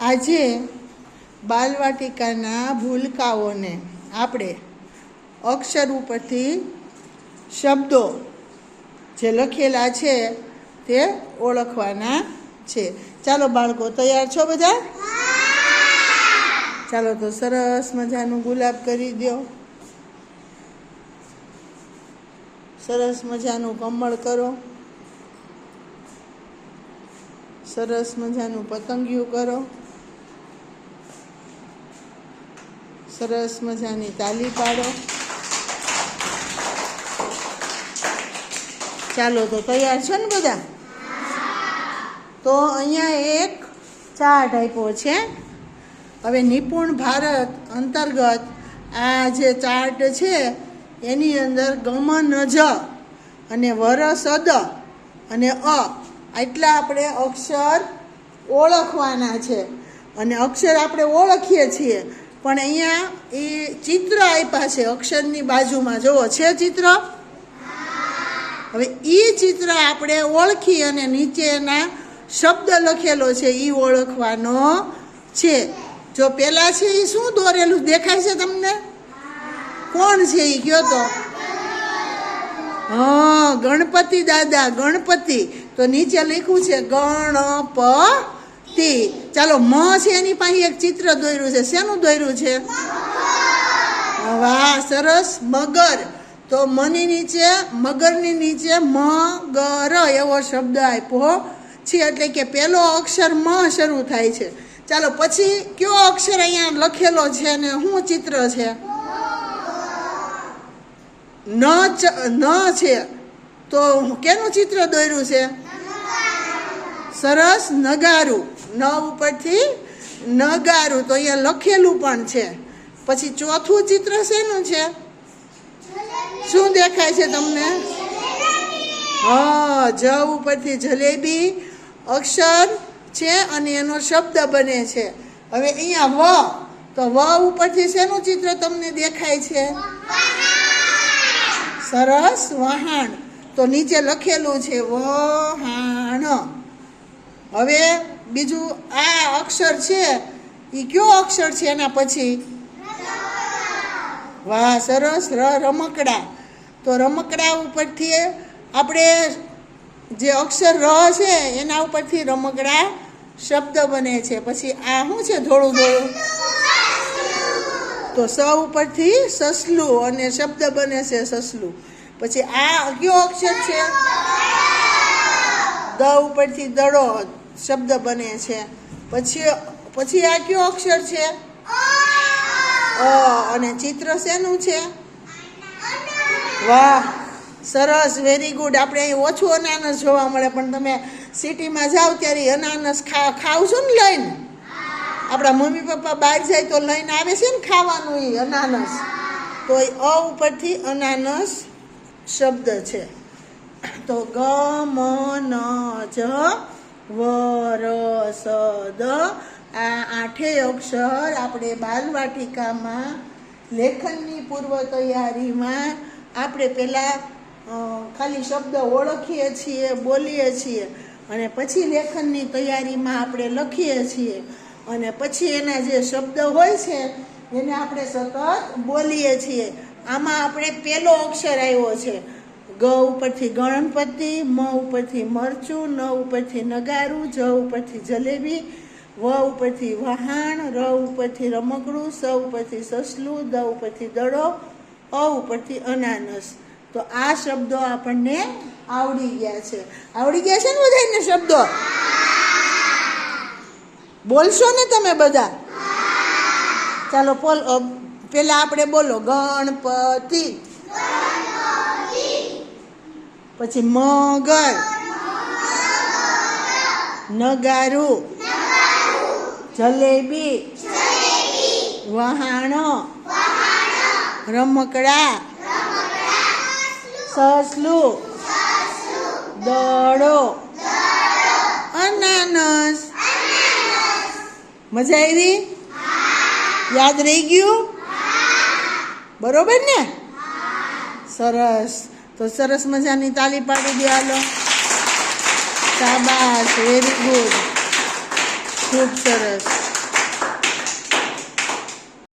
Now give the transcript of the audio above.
આજે બાલવાટિકાના ભૂલકાઓને આપણે અક્ષર ઉપરથી શબ્દો જે લખેલા છે તે ઓળખવાના છે. ચાલો બાળકો તૈયાર છો બધા? ચાલો તો સરસ મજાનું ગુલાબ કરી દો. સરસ મજાનું કમળ કરો. સરસ મજાનું પતંગિયું કરો. સરસ મજાની તાલી પાડો. ચાલો, તો તૈયાર છો ને બધા? તો અહીંયા એક ચાર્ટ આપ્યો છે. હવે નિપુણ ભારત અંતર્ગત આ જે ચાર્ટ છે, એની અંદર ગમન જ અને વરસદ અને અ આટલા આપણે અક્ષર ઓળખવાના છે. અને અક્ષર આપણે ઓળખીએ છીએ. પણ અહીંયા એ ચિત્ર આપ્યા છે, અક્ષરની બાજુમાં. જુઓ, છે ચિત્ર? હવે એ ચિત્ર આપણે ઓળખી અને નીચેના શબ્દ લખેલો છે એ ઓળખવાનો છે. જો પેલા છે એ શું દોરેલું? દેખાય છે તમને? કોણ છે એ કયો તો? હા, ગણપતિ દાદા, ગણપતિ. તો નીચે લખ્યું છે ગણપતિ ચાલો, મ છે એની પાસે એક ચિત્ર દોર્યું છે. શેનું દોર્યું છે? વાહ, સરસ, મગર. તો મની નીચે, મગરની નીચે મગર એવો શબ્દ આપ્યો છે, એટલે કે પેલો અક્ષર મ શરૂ થાય છે. ચાલો, પછી કયો અક્ષર અહીંયા લખેલો છે ને શું ચિત્ર છે? ન ન છે. તો કેનું ચિત્ર દોર્યું છે? સરસ, નગારું. ન ઉપરથી નગારું તો અહીંયા લખેલું પણ છે. પછી ચોથું ચિત્ર શેનું છે? શું દેખાય છે તમને? હા, જ ઉપરથી જલેબી અક્ષર છે અને એનો શબ્દ બને છે. હવે અહીંયા વ, તો વ ઉપરથી શેનું ચિત્ર તમને દેખાય છે? સરસ વહાણ. તો નીચે લખેલું છે, વહાણ. હવે બીજું આ અક્ષર છે એ કયો અક્ષર છે એના પછી? વાહ, સરસ, ર, રમકડા. તો રમકડા ઉપરથી આપણે જે અક્ષર ર છે, એના ઉપરથી રમકડા શબ્દ બને છે. પછી આ શું છે ધોળું ધોળું? તો સ ઉપરથી સસલું અને શબ્દ બને છે સસલું. પછી આ કયો અક્ષર છે? દ ઉપરથી દડો. શબ્દ બને છે. પછી પછી આ કયો અક્ષર છે? અ અને ચિત્ર શેનું છે? વાહ, સરસ વેરી ગુડ આપણે અહીં ઓછું અનાનસ જોવા મળે, પણ તમે સિટીમાં જાઓ ત્યારે અનાનસ ખા, ખાવ છો ને લઈને? આપણા મમ્મી પપ્પા બહાર જાય તો લઈને આવે છે ને ખાવાનું એ અનાનસ. તો એ અ ઉપરથી અનાનસ શબ્દ છે. તો ગ, મ, ન, જ વ દ આ આઠેય અક્ષર આપણે બાલવાટિકામાં લેખનની પૂર્વ તૈયારીમાં આપણે પહેલાં ખાલી શબ્દ ઓળખીએ છીએ, બોલીએ છીએ અને પછી લેખનની તૈયારીમાં આપણે લખીએ છીએ અને પછી એના જે શબ્દ હોય છે એને આપણે સતત બોલીએ છીએ. આમાં આપણે પહેલો અક્ષર આવ્યો છે. ગ ઉપરથી ગણપતિ, મ ઉપરથી મરચું, ન ઉપરથી નગારું, જ ઉપરથી જલેબી, વ ઉપરથી વહાણ, ર ઉપરથી રમકડું, સ ઉપરથી સસલું, દ ઉપરથી દડો, અ ઉપરથી અનાનસ. તો આ શબ્દો આપણને આવડી ગયા છે. આવડી ગયા છે ને બધાને શબ્દો? બોલશો ને તમે બધા? ચાલો પોલ પેલા આપણે બોલો, ગણપતિ. પછી મગર નગારું. જલેબી. વહાણો. રમકડા. સસલું. દડો. અનાનસ. મજા આવી? યાદ રહી ગયું? બરોબર ને? સરસ. તો સરસ મજાની તાલી પાડી દો શાબાશ વેરી ગુડ ખૂબ સરસ.